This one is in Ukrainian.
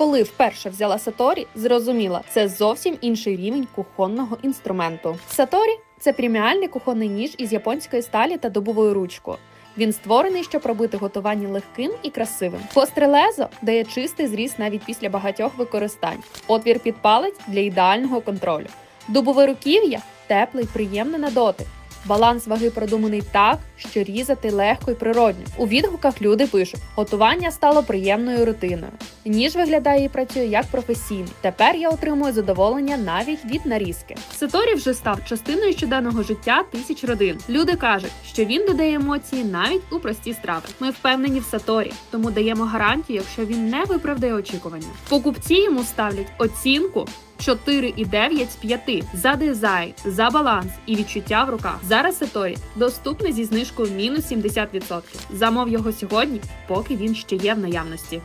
Коли вперше взяла Саторі, зрозуміла, це зовсім інший рівень кухонного інструменту. Саторі це преміальний кухонний ніж із японської сталі та дубовою ручкою. Він створений, щоб робити готування легким і красивим. Гостре лезо дає чистий зріз навіть після багатьох використань. Отвір під палець для ідеального контролю. Дубове руків'я теплий, приємний на дотик. Баланс ваги продуманий так, що різати легко і природньо. У відгуках люди пишуть: готування стало приємною рутиною. Ніж виглядає і працює як професійний. Тепер я отримую задоволення навіть від нарізки. Саторі вже став частиною щоденного життя тисяч родин. Люди кажуть, що він додає емоції навіть у прості страви. Ми впевнені в Саторі, тому даємо гарантію, якщо він не виправдає очікування. Покупці йому ставлять оцінку 4,9 з 5 за дизайн, за баланс і відчуття в руках. Зараз Саторі доступний зі знижкою мінус 70%. Замов його сьогодні, поки він ще є в наявності.